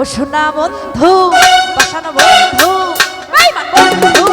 ও সোনা বন্ধু বাসানো বন্ধু বন্ধু।